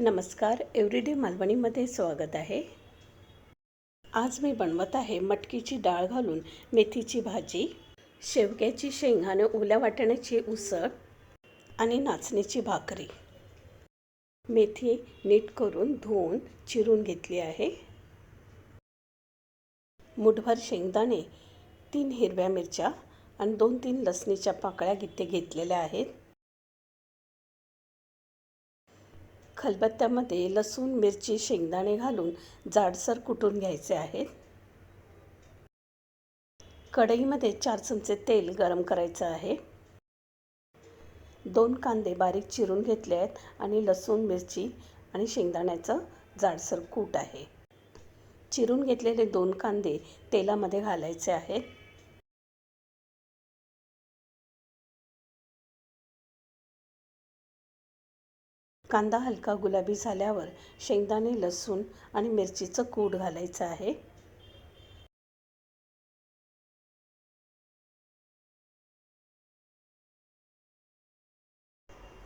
नमस्कार एव्हरीडे मालवणीमध्ये स्वागत आहे. आज मी बनवत आहे मटकीची डाळ घालून मेथीची भाजी शेवग्याची शेंगाने ओल्या वाटाण्याची उसळ आणि नाचणीची भाकरी. मेथी नीट करून धुवून चिरून घेतली आहे. मुठभर शेंगदाणे तीन हिरव्या मिरच्या आणि दोन तीन लसणीच्या पाकळ्या इथे घेतलेल्या आहेत. खलबत्त्यामध्ये लसूण मिरची शेंगदाणे घालून जाडसर कुटून घ्यायचे आहेत. कढईमध्ये चार चमचे तेल गरम करायचं आहे. दोन कांदे बारीक चिरून घेतले आहेत आणि लसूण मिरची आणि शेंगदाण्याचं जाडसर कूट आहे. चिरून घेतलेले दोन कांदे तेलामध्ये घालायचे आहेत. कांदा हलका गुलाबी झाल्यावर शेंगदाणे लसूण आणि मिरचीचं कूट घालायचं आहे.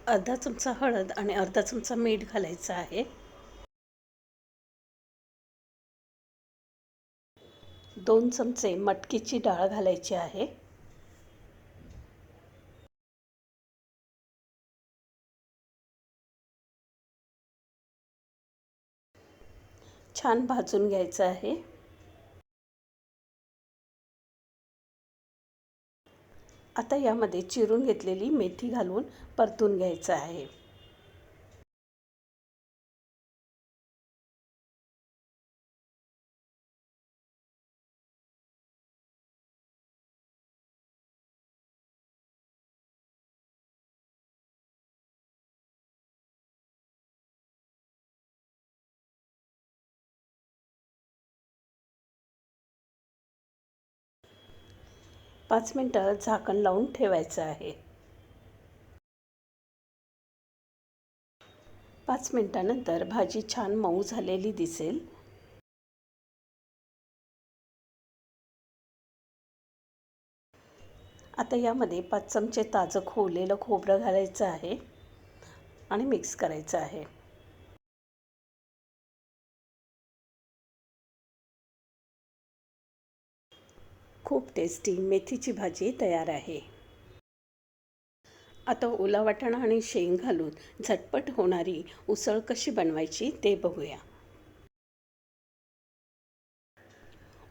अर्धा चमचा हळद आणि अर्धा चमचा मीठ घालायचं आहे. दोन चमचे मटकीची डाळ घालायची आहे. छान भाजून घ्यायचं आहे. आता यामध्ये चिरून घेतलेली मेथी घालून परतून घ्यायचं आहे. पाच मिनटं झाकण लावून ठेवायचं आहे. पाच मिनटानंतर भाजी छान मऊ झालेली दिसेल. आता यामध्ये पाच चमचे ताजं खोवलेलं खोबरं घालायचं आहे आणि मिक्स करायचं आहे. खूप टेस्टी मेथीची भाजी तयार आहे. आता ओला वाटाणा आणि शेंग घालून झटपट होणारी उसळ कशी बनवायची ते बघूया.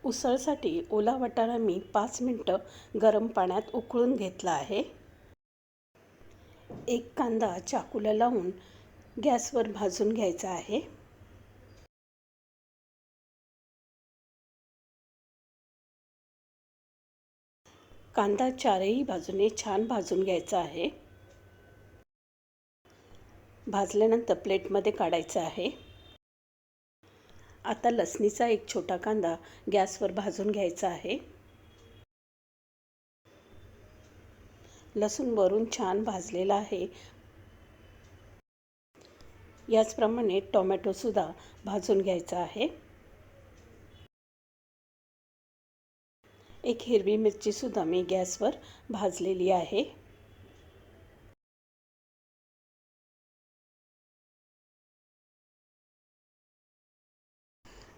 उसळसाठी ओला वाटाणा मी पाच मिनटं गरम पाण्यात उकळून घेतला आहे. एक कांदा चाकूला लावून गॅसवर भाजून घ्यायचा आहे. कांदा चारही बाजूने छान भाजून घ्यायचा आहे. भाजल्यानंतर प्लेटमध्ये काढायचं आहे. आता लसणीचा एक छोटा कांदा गॅसवर भाजून घ्यायचा आहे. लसूण वरून छान भाजलेला आहे. याचप्रमाणे टोमॅटोसुद्धा भाजून घ्यायचा आहे. एक हिरवी मिरचीसुद्धा मी गॅसवर भाजलेली आहे.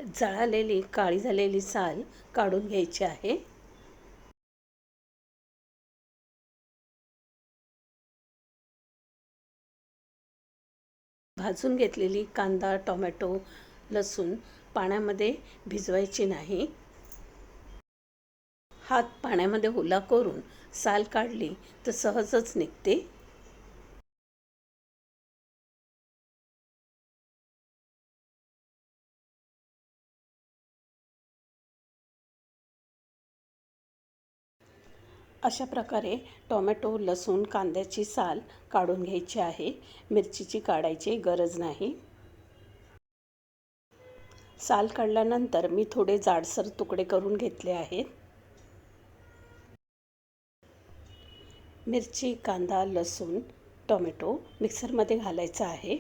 जळालेली काळी झालेली साल काढून घ्यायची आहे. भाजून घेतलेली कांदा टोमॅटो लसूण पाण्यामध्ये भिजवायची नाही. हात पाण्यामध्ये ओला करून साल काढली तर सहजच निघते. अशा प्रकारे टोमॅटो लसूण कांद्याची साल काढून घ्यायची आहे. मिरचीची काढायची गरज नाही. साल काढल्यानंतर मी थोडे जाडसर तुकडे करून घेतले आहेत. मिरची कांदा लसूण टोमॅटो मिक्सरमध्ये घालायचं आहे.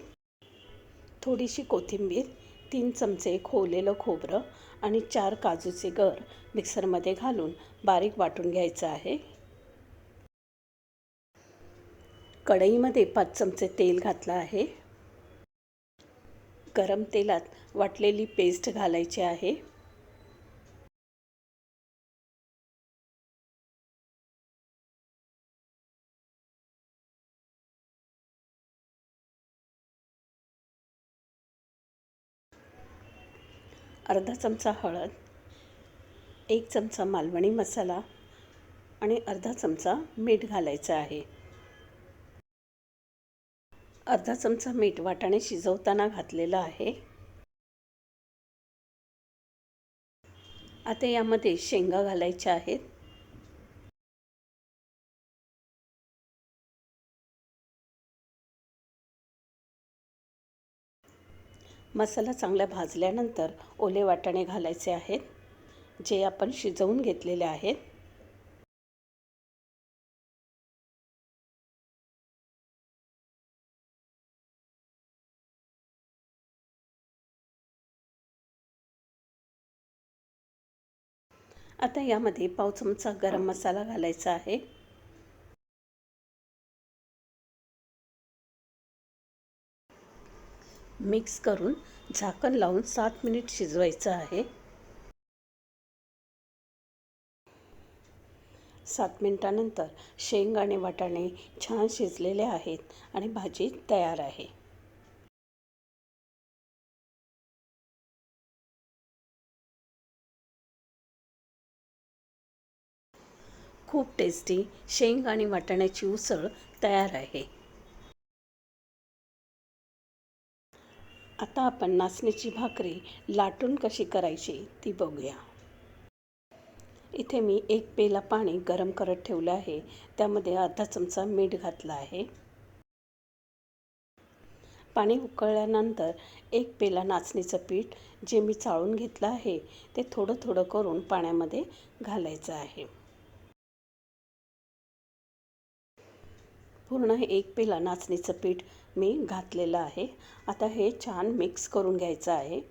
थोडीशी कोथिंबीर तीन चमचे खोवलेलं खोबरं आणि चार काजूचे गर मिक्सरमध्ये घालून बारीक वाटून घ्यायचं आहे. कढईमध्ये पाच चमचे तेल घातलं आहे. गरम तेलात वाटलेली पेस्ट घालायची आहे. अर्धा चमचा हळद एक चमचा मालवणी मसाला आणि अर्धा चमचा मीठ घालायचं आहे. अर्धा चमचा मीठ वाटाणे शिजवताना घातलेलं आहे. आता यामध्ये शेंगा घालायच्या आहेत. मसाला चांगला भाजल्यानंतर ओले वाटाणे घालायचे आहेत जे आपण शिजवून घेतलेले आहेत. आता यामध्ये पाव चमचा गरम मसाला घालायचा आहे. मिक्स करून झाकण लावून सात मिनिट शिजवायचं आहे. सात मिनिटानंतर शेंग आणि वाटाणे छान शिजलेले आहेत आणि भाजी तयार आहे. खूप टेस्टी शेंग आणि वाटाण्याची उसळ तयार आहे. आता आपण नाचणीची भाकरी लाटून कशी करायची ती बघूया. इथे मी एक पेला पाणी गरम करत ठेवलं आहे. त्यामध्ये अर्धा चमचा मीठ घातला आहे. पाणी उकळल्यानंतर एक पेला नाचणीचं पीठ जे मी चाळून घेतलं आहे ते थोडं थोडं करून पाण्यामध्ये घालायचं आहे. पूर्ण एक पेला नाचणीचं पीठ मी घातलेलं आहे. आता हे छान मिक्स करून घ्यायचं आहे.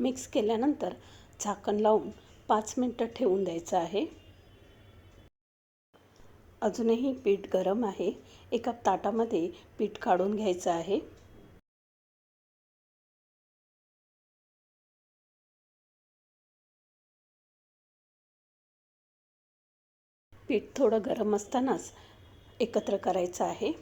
मिक्स केल्यानंतर झाकण लावून पाच मिनटं ठेवून द्यायचं आहे. अजूनही पीठ गरम आहे. एका ताटामध्ये पीठ काढून घ्यायचं आहे. पीठ थोडं गरम असतानाच एकत्र करायचं आहे.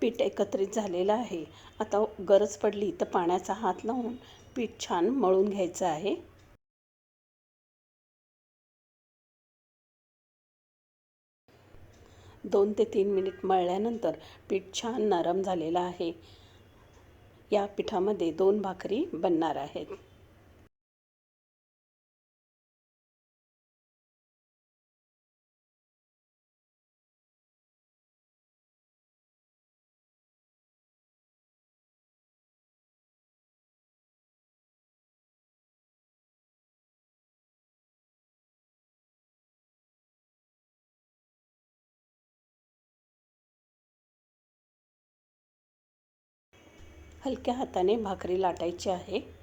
पीठ एकत्रित झालेलं आहे. आता गरज पडली तर पाण्याचा हात लावून पीठ छान मळून घ्यायचं आहे. दोन ते तीन मिनिट मळल्यानंतर पीठ छान नरम झालेलं आहे. या पिठामध्ये दोन भाकरी बनणार आहेत. हलक्या हाताने भाकरी लाटायची आहे.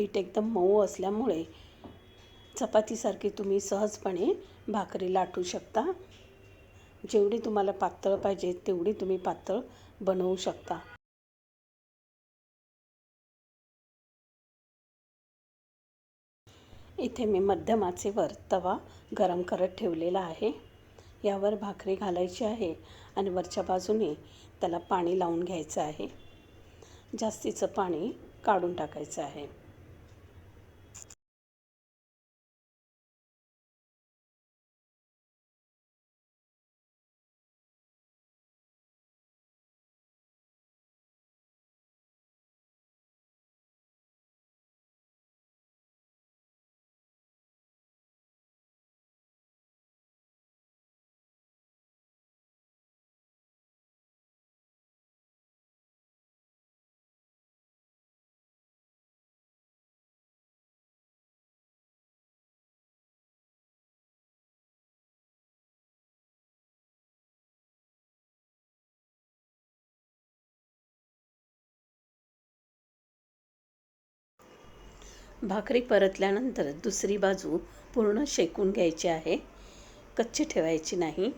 पीठ एकदम मऊ असल्यामुळे चपातीसारखी तुम्ही सहजपणे भाकरी लाटू शकता. जेवढी तुम्हाला पातळ पाहिजे तेवढी तुम्ही पातळ बनवू शकता. इथे मी मध्यम आचेवर तवा गरम करत ठेवलेला आहे. यावर भाकरी घालायची आहे आणि वरच्या बाजूने त्याला पाणी लावून घ्यायचं आहे. जास्तीचं पाणी काढून टाकायचं आहे. भाकरी परतल्यानंतर दुसरी बाजू पूर्ण शेकून घ्यायची आहे. कच्ची ठेवायची नाही.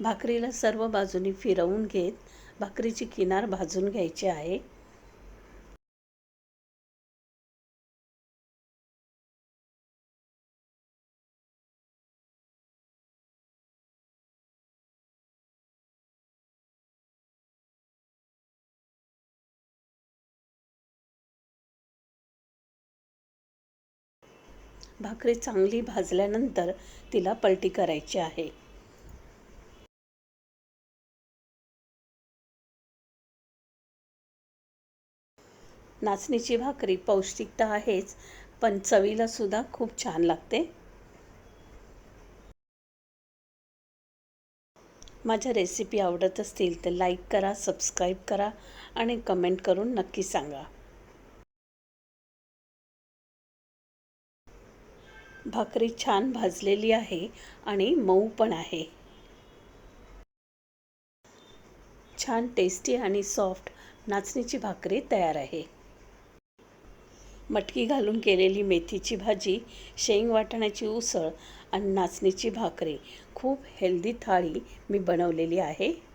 भाकरीला सर्व बाजूनी फिरवून घेत भाकरीची किनार भाजून घ्यायची आहे. भाकरी चांगली भाजल्यानंतर तिला पलटी करायची आहे. नाचणीची भाकरी पौष्टिक तर आहेच पण चवीला सुद्धा खूप छान लागते. माझ्या रेसिपी आवडत असतील तर लाईक करा सबस्क्राईब करा आणि कमेंट करून नक्की सांगा. भाकरी छान भाजलेली आहे आणि मऊ पण आहे. छान टेस्टी आणि सॉफ्ट नाचणीची भाकरी तयार आहे. मटकी घालून केलेली मेथीची भाजी शेंग वाटण्याची उसळ आणि नाचणीची भाकरी. खूप हेल्दी थाळी मी बनवलेली आहे.